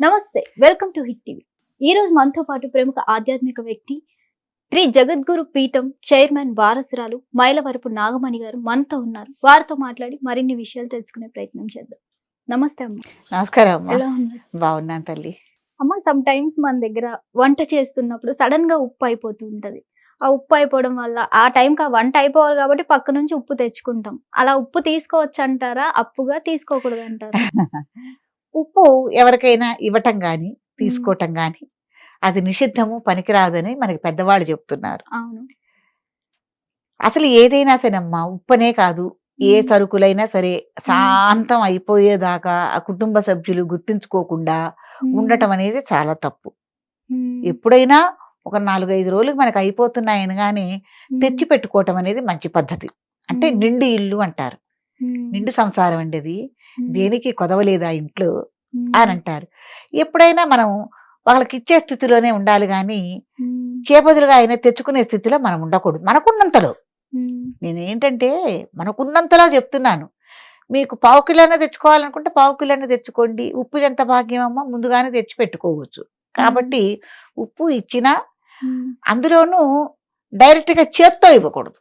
నమస్తే welcome to hit TV. ఈ రోజు మనతో పాటు ప్రముఖ ఆధ్యాత్మిక వ్యక్తి శ్రీ జగద్గురు పీఠం చైర్మన్ వారసురాలు మైలవరపు నాగమణి గారు మనతో ఉన్నారు. వారితో మాట్లాడి మరిన్ని విషయాలు తెలుసుకునే ప్రయత్నం చేద్దాం. నమస్తే అమ్మ. నమస్కారం ఎలా ఉన్నారు? బాగున్నాను తల్లి. అమ్మ సమ్ టైమ్స్ మన దగ్గర వంట చేస్తున్నప్పుడు సడన్గా ఉప్పు అయిపోతూ ఉంటది. ఆ ఉప్పు అయిపోవడం వల్ల ఆ టైంకి ఆ వంట అయిపోవాలి కాబట్టి పక్క నుంచి ఉప్పు తెచ్చుకుంటాం. అలా ఉప్పు తీసుకోవచ్చు అంటారా అప్పుగా తీసుకోకూడదు అంటారా ఉప్పు ఎవరికైనా ఇవ్వటం గాని తీసుకోవటం గాని అది నిషిద్ధము పనికిరాదని మనకి పెద్దవాళ్ళు చెప్తున్నారు అవును అసలు ఏదైనా సరేనమ్మా ఉప్పనే కాదు ఏ. సరుకులైనా సరే శాంతం అయిపోయేదాకా ఆ కుటుంబ సభ్యులు గుర్తించుకోకుండా ఉండటం అనేది చాలా తప్పు. ఎప్పుడైనా ఒక నాలుగైదు రోజులు మనకు అయిపోతున్నాయని కానీ మ్మ్. తెచ్చి పెట్టుకోవటం అనేది మంచి పద్ధతి అంటే. నిండు ఇల్లు అంటారు. నిండు సంసారం అండి అది. దేనికి కొదవలేదా ఇంట్లో మ్మ్. అని అంటారు ఎప్పుడైనా మనం వాళ్ళకి ఇచ్చే స్థితిలోనే ఉండాలి కానీ. చేపదులుగా అయినా తెచ్చుకునే స్థితిలో మనం ఉండకూడదు మనకున్నంతలో. నేను ఏంటంటే మనకున్నంతలో చెప్తున్నాను మీకు పావు కిలోనే తెచ్చుకోవాలనుకుంటే పావు కిలోనే తెచ్చుకోండి ఉప్పు ఎంత భాగ్యమమ్మా ముందుగానే తెచ్చి పెట్టుకోవచ్చు కాబట్టి ఉప్పు ఇచ్చినా. అందులోనూ డైరెక్ట్గా చేత్తో ఇవ్వకూడదు.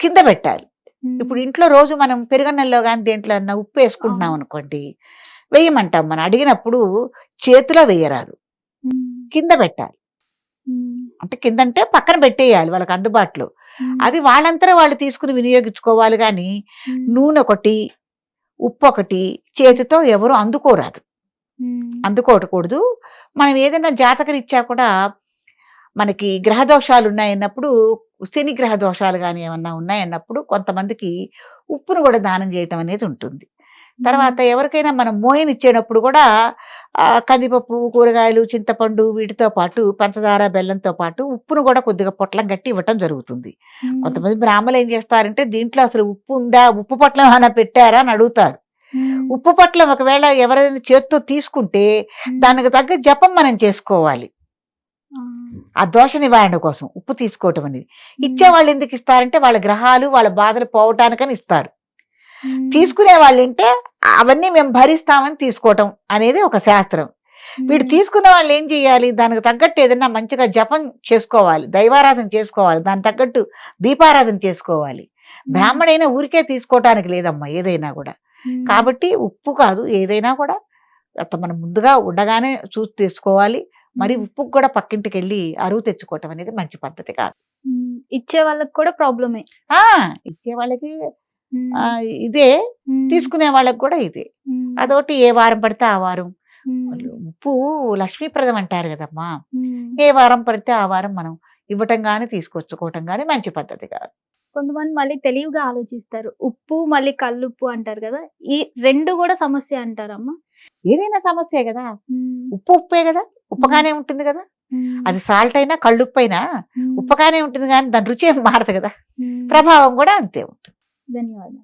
కింద పెట్టాలి. ఇప్పుడు ఇంట్లో రోజు మనం పెరుగన్నెల్లో కానీ దేంట్లో అన్నా ఉప్పు వేసుకుంటున్నాం. అనుకోండి వేయమంటాం మనం అడిగినప్పుడు చేతిలో వేయరాదు. కింద పెట్టాలి. అంటే కింద అంటే పక్కన పెట్టేయాలి వాళ్ళకి అందుబాటులో. అది వాళ్ళంతరం వాళ్ళు తీసుకుని వినియోగించుకోవాలి కానీ. నూనె ఒకటి ఉప్పు ఒకటి చేతితో ఎవరు అందుకోరాదు. అందుకోకూడదు మనం ఏదైనా జాతకరీత్యా కూడా మనకి గ్రహ దోషాలు ఉన్నాయన్నప్పుడు శని గ్రహ దోషాలు కానీ ఏమన్నా ఉన్నాయన్నప్పుడు కొంతమందికి ఉప్పును కూడా దానం చేయటం అనేది ఉంటుంది. తర్వాత ఎవరికైనా మనం మోయనిచ్చేటప్పుడు కూడా కందిపప్పు కూరగాయలు చింతపండు వీటితో పాటు పంచదార బెల్లంతో పాటు ఉప్పును కూడా కొద్దిగా పొట్లం కట్టి ఇవ్వటం జరుగుతుంది. కొంతమంది బ్రాహ్మణులు ఏం చేస్తారంటే దీంట్లో అసలు ఉప్పు ఉందా? ఉప్పు పొట్లం ఏమైనా పెట్టారా? అని అడుగుతారు. ఉప్పు పొట్లం ఒకవేళ ఎవరైనా చేత్తో తీసుకుంటే. దానికి తగ్గ జపం మనం చేసుకోవాలి. ఆ. దోష నివారణ కోసం ఉప్పు తీసుకోవటం అనేది ఇచ్చే వాళ్ళు ఎందుకు ఇస్తారంటే వాళ్ళ గ్రహాలు వాళ్ళ బాధలు పోవటానికని ఇస్తారు. తీసుకునే వాళ్ళు అంటే అవన్నీ మేము భరిస్తామని తీసుకోవటం అనేది ఒక శాస్త్రం వీడు. తీసుకున్న వాళ్ళు ఏం చేయాలి దానికి తగ్గట్టు ఏదైనా మంచిగా జపం చేసుకోవాలి దైవారాధన చేసుకోవాలి దానికి తగ్గట్టు దీపారాధన చేసుకోవాలి మ్మ్. బ్రాహ్మడైనా ఊరికే తీసుకోవటానికి లేదమ్మా ఏదైనా కూడా. కాబట్టి ఉప్పు కాదు ఏదైనా కూడా అత మనం ముందుగా ఉండగానే చూసి తీసుకోవాలి మరి మ్మ్. ఉప్పుకు కూడా పక్కింటికి వెళ్ళి అరువు తెచ్చుకోవటం అనేది మంచి పద్ధతి కాదు. ఇచ్చే వాళ్ళకి కూడా ప్రాబ్లమే ఇచ్చే వాళ్ళకి ఇదే. తీసుకునే వాళ్ళకి కూడా ఇదే. అదొకటి ఏ వారం పడితే ఆ వారం. ఉప్పు లక్ష్మీప్రదం అంటారు కదమ్మా మ్మ్. ఏ వారం పడితే ఆ వారం మనం ఇవ్వటం గాని తీసుకొచ్చుకోవటం గాని మంచి పద్ధతి కాదు కొంతమంది మళ్ళీ తెలివిగా ఆలోచిస్తారు ఉప్పు మళ్ళీ కల్లుప్పు అంటారు కదా ఈ రెండు కూడా సమస్య అంటారమ్మా ఏదైనా సమస్యే కదా. ఉప్పు ఉప్పే కదా ఉప్పగానే ఉంటుంది కదా. అది సాల్ట్ అయినా కళ్ళుప్పు అయినా. ఉప్పగానే ఉంటుంది కానీ దాని రుచి ఏం మారదు కదా. ప్రభావం కూడా అంతే ఉంటుంది ధన్యవాదాలు